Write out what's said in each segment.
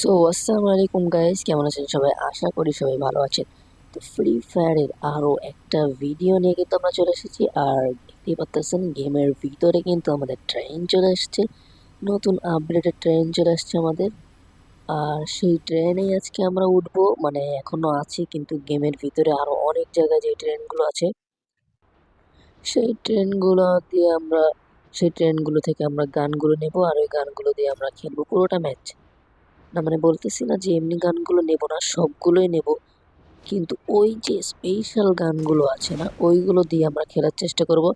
So আসসালামু আলাইকুম guys কেমন আছেন সবাই? আশা করি সবাই ভালো আছেন। তো ফ্রি ফায়ারের আরও একটা ভিডিও নিয়ে কিন্তু আমরা চলে এসেছি। আর দেখতেই পাচ্ছেন গেমের ভিতরে কিন্তু আমাদের ট্রেন চলে এসেছে নতুন আপডেটের ট্রেন চলে আসছে আমাদের। আর সেই ট্রেনেই আজকে আমরা উঠবো। মানে এখনও আছি, কিন্তু গেমের ভিতরে আরও অনেক জায়গায় যে ট্রেনগুলো আছে, সেই ট্রেনগুলো দিয়ে আমরা, সেই ট্রেনগুলো থেকে আমরা গানগুলো নেব। আর ওই গানগুলো দিয়ে আমরা খেলব পুরোটা ম্যাচ না মানে বলতেছি না যে এমনি গানগুলো নেব না, সবগুলোই নেব। কিন্তু ওই যে স্পেশাল গানগুলো আছে না, ওইগুলো দিয়ে আমরা খেলার চেষ্টা করব।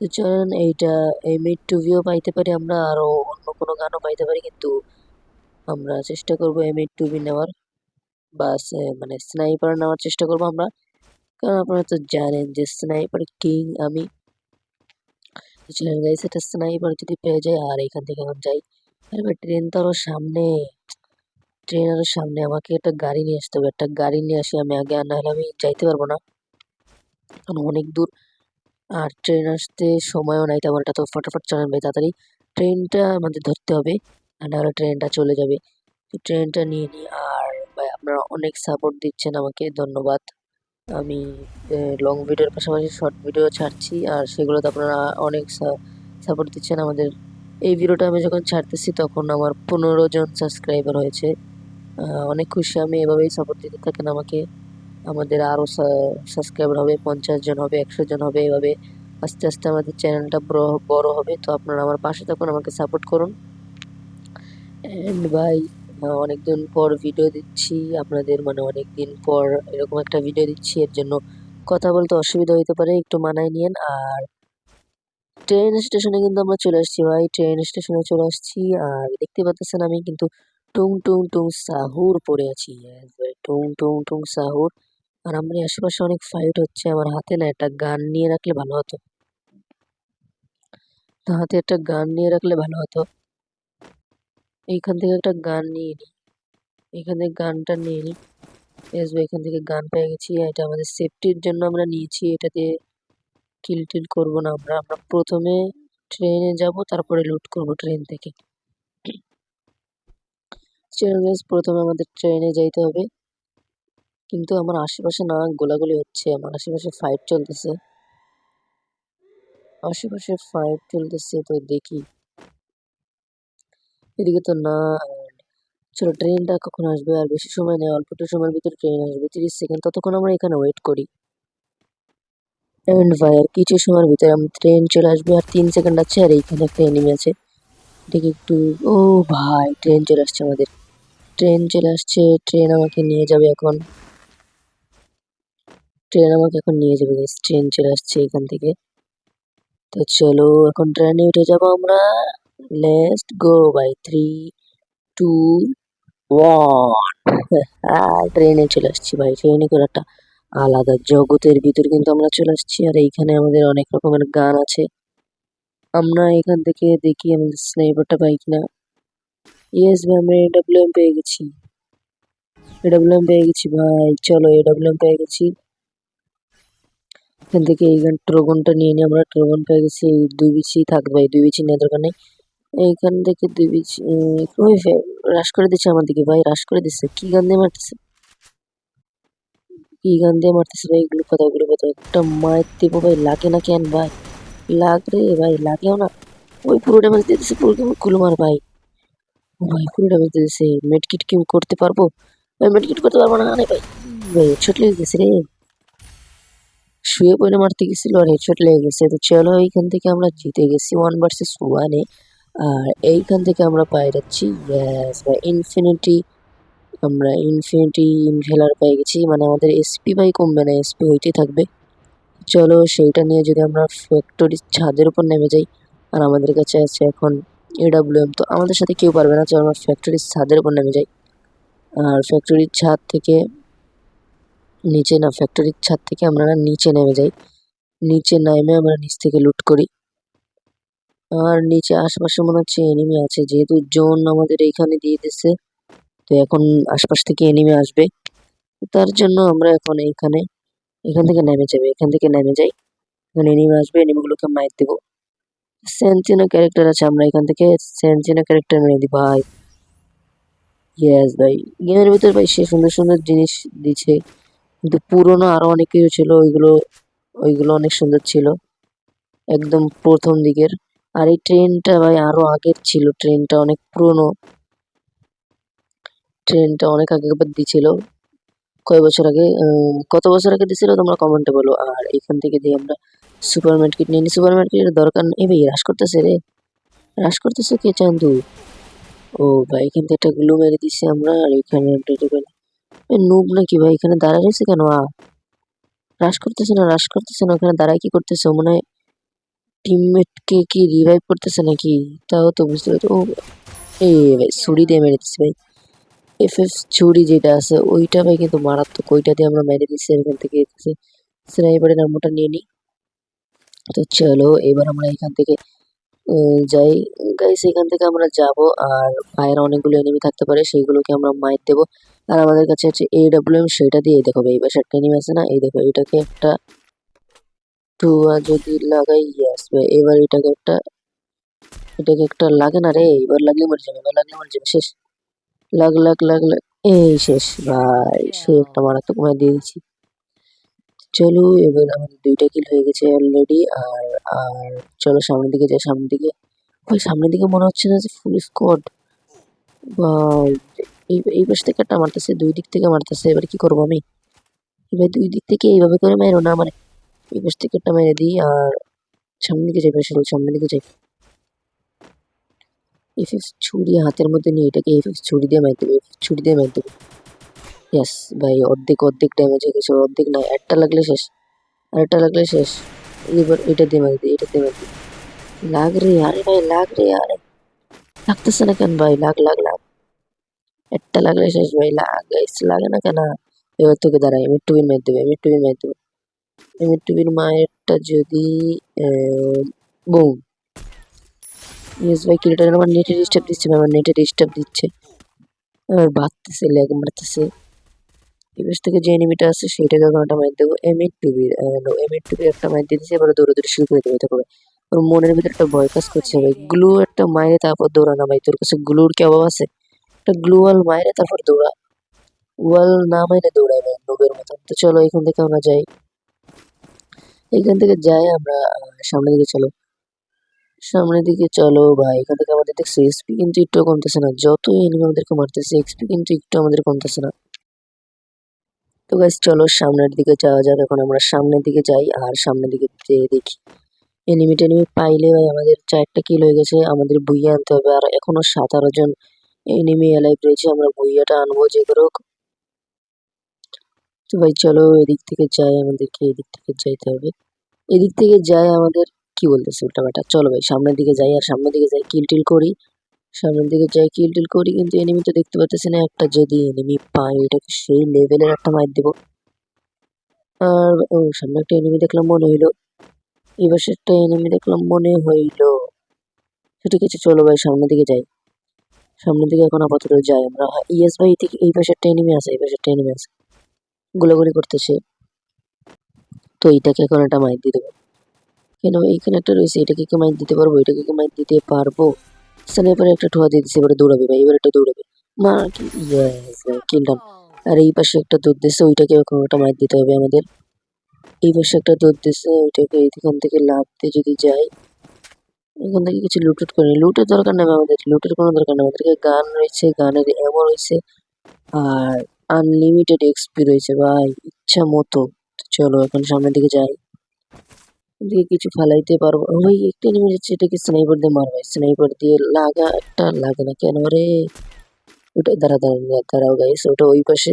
তো চলেন, এইটা, এই মিড টু ভিও পাইতে পারি আমরা আরও অন্য কোনো গানও পাইতে পারি, কিন্তু আমরা চেষ্টা করব এম এইট টু বি নেওয়ার। বা মানে স্নাইপার নেওয়ার চেষ্টা করব আমরা। কারণ আপনারা তো জানেন যে স্নাইপার কিং আমি। চলেন গাইস এটা স্নাইপার যদি পেয়ে যায় আর এখান থেকে এখন যাই। আরে ট্রেন তো আরও সামনে। ট্রেন আরও সামনে আমাকে একটা গাড়ি নিয়ে আসতে হবে। একটা গাড়ি নিয়ে আসি আমি আগে আর নাহলে আমি যাইতে পারব না। কারণ অনেক দূর। আর ট্রেন আসতে সময়ও নাই, তেমন একটা তো ফটাফট চলেন ভাই তাড়াতাড়ি। ট্রেনটা আমাদের ধরতে হবে, আর নাহলে ট্রেনটা চলে যাবে। তো ট্রেনটা নিয়ে নিই আর ভাই আপনারা অনেক সাপোর্ট দিচ্ছেন আমাকে, ধন্যবাদ। আমি লং ভিডিওর পাশাপাশি শর্ট ভিডিও ছাড়ছি, আর সেগুলোতে আপনারা অনেক সাপোর্ট দিচ্ছেন আমাদের। এই ভিডিওটা আমি যখন ছাড়তেছি তখন আমার পনেরো জন সাবস্ক্রাইবার হয়েছে। অনেক খুশি আমি এভাবেই সাপোর্ট দিতে থাকেন আমাকে। আমাদের আরও সাবস্ক্রাইবার হবে, পঞ্চাশ জন হবে, একশো জন হবে, এভাবে আস্তে আস্তে আমাদের চ্যানেলটা বড় বড় হবে। তো আপনারা আমার পাশে থাকুন, আমাকে সাপোর্ট করুন। অ্যান্ড ভাই অনেকদিন পর ভিডিও দিচ্ছি। আপনাদের মানে অনেক দিন পর এরকম একটা ভিডিও দিচ্ছি। এর জন্য কথা বলতে অসুবিধা হতে পারে, একটু মানায় নিয়েন। আর ট্রেন স্টেশনে কিন্তু আমরা চলে আসছি ভাই। ট্রেন স্টেশনে চলে আসছি। আর দেখতে পাচ্ছেন আমি কিন্তু টুং টুং টুং সাহুর পড়ে আছি টুং টুং টুং সাহুর। আর আমার আশেপাশে অনেক ফাইট হচ্ছে। আমার হাতে না একটা গান নিয়ে রাখলে ভালো হতো। হাতে একটা গান নিয়ে রাখলে ভালো হতো। এইখান থেকে একটা গান নিয়ে নিই এখান থেকে গানটা নিয়ে নিই এস ভাই এখান থেকে গান পেয়ে গেছি। এটা আমাদের সেফটির জন্য আমরা নিয়েছি। এটাতে কিল টিল করব না আমরা। আমরা প্রথমে ট্রেনে যাব, তারপরে লুট করব ট্রেন থেকে। চলো guys, প্রথমে আমাদের ট্রেনে যাইতে হবে। কিন্তু আমার আশেপাশে না গোলাগুলি হচ্ছে। আমার আশেপাশে ফাইট চলতেছে। আশেপাশে ফাইট চলতেছে তো দেখি। এদিকে তো না চলো ট্রেনটা কখন আসবে? আর বেশি সময় নেই অল্প একটু সময়ের ভিতরে ট্রেন আসবে। তিরিশ সেকেন্ড ততক্ষণ আমরা এখানে ওয়েট করি। এন্ড ভাই আর কিছু সময়ের ভিতরে আমি ট্রেন চলে আসবে। আর তিন সেকেন্ড আছে আর এইখানে একটা এনিমি আছে। দেখি একটু ও ভাই ট্রেন চলে আসছে আমাদের। ট্রেন চলে আসছে, ট্রেন আমাকে নিয়ে যাবে এখন। ট্রেন আমাকে এখন নিয়ে যাবে ট্রেন চলে আসছে এখান থেকে। তো চলো, এখন ট্রেনে উঠে যাব আমরা। Let's go bye three two one ট্রেনে চলে আসছি ভাই, ট্রেনে করে একটা আলাদা জগতের ভিতর কিন্তু আমরা চলে আসছি। আর এইখানে আমাদের অনেক রকমের গান আছে। আমরা এখান থেকে দেখি আমাদের স্নাইপারটা পাই কিনা। ইয়েস ভাই আমরা এডাব্লিউএম পেয়ে গেছি। এডাব্লিউএম পেয়ে গেছি, ভাই। চলো এডাব্লিউএম পেয়ে গেছি। এখান থেকে এই গান ট্রগনটা নিয়ে নিই আমরা ট্রগন পেয়ে গেছি। এই দুই বিচি থাক ভাই, দুই বিচি নেওয়ার দরকার নেই। এইখান থেকে দুই বিচি ওই রাশ করে দিচ্ছে আমার দিকে ভাই রাশ করে দিচ্ছে। কি গান দিয়ে মারতেছে? কি গান দিয়ে মারতেছে ভাই? এগুলো কথা ওগুলো কথা। একটা মায়ের দেবো ভাই, লাগে না কেন ভাই? লাগ রে ভাই, লাগেও না। ওই পুরো ড্যামেজ দিয়ে দিচ্ছে পুরো কুলো মার ভাই। ভাই পুরো ড্যামেজ দিয়ে দিচ্ছে মেডকিট কি করতে পারব? ভাই মেডকিট করতে পারব না, আরে ভাই। ভাই হেডশট লেগে গেছে রে। শুয়ে পড়ে মারতে গেছিল, আর হেডশট লেগে গেছে। তো চলো, এইখান থেকে আমরা জিতে গেছি ওয়ান ভার্সেস ওয়ানে আর এইখান থেকে আমরা পাই যাচ্ছি। ইয়াস বা ইনফিনিটি আমরা ইনফিনিটি ইনহেলার পেয়ে গেছি। মানে আমাদের এসপি বাই কমবে না এসপি হইতেই থাকবে। চলো, সেইটা নিয়ে যদি আমরা ফ্যাক্টরির ছাদের উপর নেমে যাই, আর আমাদের কাছে আছে এখন এডাব্লিউএম তো আমাদের সাথে কেউ পারবে না, চলো ফ্যাক্টরির ছাদের উপর নেমে যাই। আর ফ্যাক্টরির ছাদ থেকে নিচে না ফ্যাক্টরির ছাদ থেকে আমরা নিচে নেমে যাই। নিচে নেমে আমরা নিচ থেকে লুট করি। আর নিচে আশেপাশে মনে হচ্ছে এনিমি আছে, যেহেতু জোন আমাদের এইখানে দিয়ে দিচ্ছে তো এখন আশপাশ থেকে এনিমি আসবে। তার জন্য আমরা এখন এইখানে, এখান থেকে নেমে যাবে, এখান থেকে নেমে যাই। এখানে এনিমি আসবে এনিমিগুলোকে মাইর দেবো। সেন্সিনো ক্যারেক্টার আছে, আমরা এখান থেকে সেন্সিনো ক্যারেক্টার মেরে দিই, ভাই। ইয়েস ভাই। গেমের ভিতর ভাই সে সুন্দর সুন্দর জিনিস দিচ্ছে কিন্তু পুরোনো আরও অনেক কিছু ছিল, ওইগুলো ওইগুলো অনেক সুন্দর ছিল, একদম প্রথম দিকের। আর এই ট্রেনটা ভাই আরও আগের ছিল ট্রেনটা অনেক পুরনো। ট্রেনটা অনেক আগে দিছিল কয় বছর আগে কত বছর আগে দিছিল? তোমরা কমেন্টে বলো। আর এখান থেকে দিয়ে আমরা সুপার মার্কেট নিয়ে নিই সুপার মার্কেটের দরকার নেই। ভাই, হ্রাস করতেছে রে। হ্রাস করতেছে কে চান্দু? ও ভাই, এখান থেকে একটা গ্লু মেরে দিছি আমরা, আর এখানে নুব নাকি ভাই? এখানে দাঁড়ায় রয়েছে কেন? আ, হ্রাস করতেছে না, হ্রাস করতেছে না। ওখানে দাঁড়ায় কি করতেছে? মনে হয় টিমমেটকে কি রিভাইভ করতেছে নাকি? তাও তো বুঝতে পারছি। ও এই ভাই, ছুরি দিয়ে মেরে দিচ্ছে ভাই। এফ এফ ছুরি যেটা আছে, ওইটা ভাই কিন্তু মারাত্মক। ওইটা দিয়ে আমরা মেরে দিচ্ছি এখান থেকে স্নাইপারের নাম্বারটা নিয়ে নিই। তো চলো, এবার আমরা এখান থেকে যাই। গাইস এখান থেকে আমরা যাব আর বাইরে অনেকগুলো এনিমি থাকতে পারে, সেইগুলোকে আমরা মাইর দেবো। আর আমাদের কাছে আছে এ ডাব্লিউ এম সেটা দিয়ে দেখো এই পাশে একটা আছে না? এই দেখো, এটাকে একটা টুয়া যদি লাগাই ভাই, এবার এটাকে একটা এটাকে একটা লাগে না রে, এবার লাগলে মরে যাবে, এবার লাগলে মরে যাবে, শেষ। লাগ লাগ লাগ লাগ। এই শেষ ভাই। সে একটা মারাত্মক মার দিয়ে দিচ্ছি। চলো এবার আমাদের দুইটা কিল হয়ে গেছে অলরেডি আর আর চলো সামনের দিকে যাই সামনের দিকে। ওই সামনের দিকে মনে হচ্ছে না যে ফুল স্কোয়াড ভাই এই এই পাশ থেকে একটা মারতেছে দুই দিক থেকে মারতেছে। এবার কি করব আমি? এবার দুই দিক থেকে এইভাবে করে মেরো না মানে। এই পাশ থেকে একটা মেরে দিই আর সামনের দিকে যাই সামনের দিকে যাই। এফএক্স ছুরি হাতের মধ্যে নিয়ে এটাকে এফএক্স ছুরি দিয়ে মার দেবে এফএক্স ছুরি দিয়ে মারতে দেবে ইয়াস ভাই, অর্ধেক অর্ধেক ড্যামেজ হয়ে গেছে, অর্ধেক না, একটা লাগলে শেষ আর একটা লাগলে শেষ। এবার এটা দিয়ে মার দিই এটা দিয়ে মার দিই লাগ রে আরে ভাই, লাগ রে আরে। লাগতেছে না কেন ভাই? লাগ লাগ লাগ। একটা লাগলে শেষ ভাই, লাগ লাগে না কেন? এবার তোকে দাঁড়াই এমিট টুবির মার দেবে এমিট টুবির মার দেবে এমিট টুবির মায়েরটা যদি বুম ইয়েস ভাই কিলোটা আমার নেটে ডিস্টার্ব দিচ্ছে আমার নেটে ডিস্টার্ব দিচ্ছে। আর বাড়তেছে ল্যাগ মারতেছে। এবার থেকে যে এনিমিটা আছে সেটাকে এখন একটা মার দেবো। এমিট টুবির এমিট টুবির একটা মার দিয়ে দিচ্ছে এবার দৌড়ে দৌড়ে শুরু করে দেবে তবে ওর মনের ভিতরে একটা ভয় কাজ করছে ভাই। গ্লু একটা মায়েরে তারপর দৌড়ানো ভাই তোর কাছে গ্লুর কি অভাব আছে? একটা গ্লু ওয়াল মায়েরে তারপর দৌড়া। ওয়াল না মাইরে দৌড়ায় ভাই নোবের মতন। তো চলো এখান থেকে আমরা যাই। এখান থেকে যাই আমরা আহ, সামনের দিকে চলো। সামনের দিকে চলো ভাই। এখান থেকে আমাদের দেখছি এক্সপি কিন্তু একটু কমতেছে না। যত এনিমি আমাদেরকে মারতেছে এক্সপি কিন্তু একটু আমাদের কমতেছে না। তো গাইস চলো সামনের দিকে যাওয়া যাক। এখন আমরা সামনের দিকে যাই আর সামনের দিকে যেয়ে দেখি। এনিমি টেনিমি পাইলে ভাই আমাদের চারটা কিল হয়ে গেছে, আমাদের বুইয়া আনতে হবে। আর এখনও সতেরো জন এনিমি এলাইভ রয়েছে, আমরা বইয়াটা আনব, যে হোক। তো ভাই, চলো এদিক থেকে যাই, আমাদেরকে এদিক থেকে যাইতে হবে। এদিক থেকে যাই আমাদের কি বলতেছে উল্টাপাল্টা চলো ভাই, সামনের দিকে যাই আর সামনের দিকে যাই কিল টিল করি। সামনের দিকে যাই কিল টিল করি, কিন্তু এনিমি তো দেখতে পাচ্ছি না। একটা যদি এনিমি পাই, এটাকে সেই লেভেলের একটা মার দেবো। আর, ও, সামনে একটা এনিমি দেখলাম, মনে হইল। পাশে একটা এনিমি দেখলাম, মনে হইল। ঠিক আছে চলো ভাই, সামনের দিকে যাই। সামনের দিকে এখন আপাতত যাই আমরা। ইয়েস ভাই থেকে এই পাশে একটা এনিমি আছে, এই পাশে একটা এনিমি আছে। গোলাগুলি করতেছে। তো এইটাকে এখন একটা মাইক দিয়ে দেবো। কেন? এইখানে একটা রয়েছে, এটাকে কি মাইর দিতে পারব? এটাকে কি মাইর দিতে পারব? স্নাইপারে একটা ঠোয়া দিয়ে দিচ্ছে এবারে দৌড়াবে ভাই, এবার একটা দৌড়াবে। মা কিল আর এই পাশে একটা দুধ দিচ্ছে ওইটাকে এখন একটা মাইর দিতে হবে আমাদের। এই পাশে একটা দুধ দিচ্ছে ওইটাকে এইখান থেকে লাভ দিয়ে যদি যাই এখান থেকে কিছু লুটুট করে লুটের দরকার নেই আমাদের লুটের কোনো দরকার নেই। আমাদেরকে গান রয়েছে গানের এমও রয়েছে, আর আনলিমিটেড এক্সপি রয়েছে, ভাই, ইচ্ছা মতো। চলো, এখন সামনের দিকে যাই। এদিকে কিছু ফালাইতে পারব। ওই একটা এনিমি যাচ্ছে এটাকে স্নাইপার দিয়ে মারবে। স্নাইপার দিয়ে লাগা একটা লাগে না কেন রে? ওটা দাঁড়া দাঁড়া দাঁড়াও গাইস ওটা ওই পাশে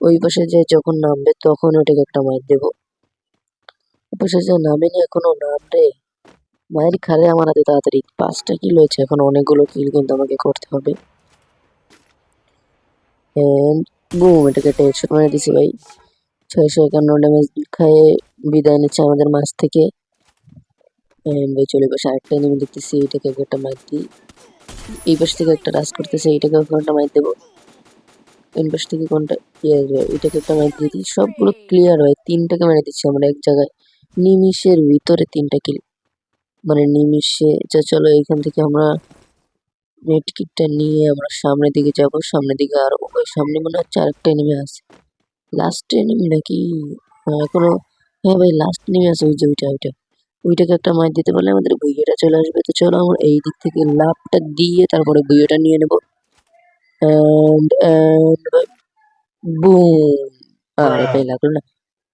ওই পাশে যে যখন নামবে তখন ওটাকে একটা মার দেবো। ওই পাশে যে নামেনি এখনও, নাম রে। মায়ের খালে আমার হাতে তাড়াতাড়ি। পাঁচটা কিল হয়েছে, এখন অনেকগুলো কিল কিন্তু আমাকে করতে হবে। বুম এটাকে হেডশট মেরে দিছি ভাই। ছয়শো একান্ন ড্যামেজ খায়ে বিদায় নিচ্ছে আমাদের মাছ থেকে। এন্ড ভাই চলে পাশে আরেকটা এনিমি দেখতেছি এটাকে একটা মার দিই। এই পাশ থেকে একটা রাস করতেছে এইটাকে একটা মার দেবো? এই পাশ থেকে কোনটা? ইয়ে ভাই এটাকে একটা মার দিয়ে দিই। সবগুলো ক্লিয়ার ভাই তিনটাকে মেরে দিচ্ছি আমরা এক জায়গায়। নিমিষের ভিতরে তিনটা কিল মানে নিমিষে যা চলো এখান থেকে আমরা মেডকিটটা নিয়ে আমরা সামনের দিকে যাব। সামনের দিকে আর ওই সামনে মনে হচ্ছে আরেকটা এনিমি আছে। লাস্ট এনিমি নাকি? আহ, এখনও হ্যাঁ ভাই লাস্ট এনিমি আছে ওই যে ওইটা ওইটা। ওইটাকে একটা মার দিতে পারলে আমাদের বুইয়াটা চলে আসবে। তো চলো আমরা এই দিক থেকে লাভটা দিয়ে তারপরে বুইয়াটা নিয়ে নেব। অ্যান্ড অ্যান্ড বুম আরে ভাই লাগল না।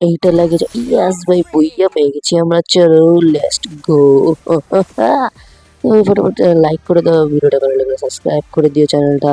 এইটা লাগে ইয়াস ভাই বইয়া পেয়ে গেছি আমরা। চলো লেটস গো ফটোফট লাইক করে দাও। ভিডিওটা ভালো লাগলে সাবস্ক্রাইব করে দিও চ্যানেলটা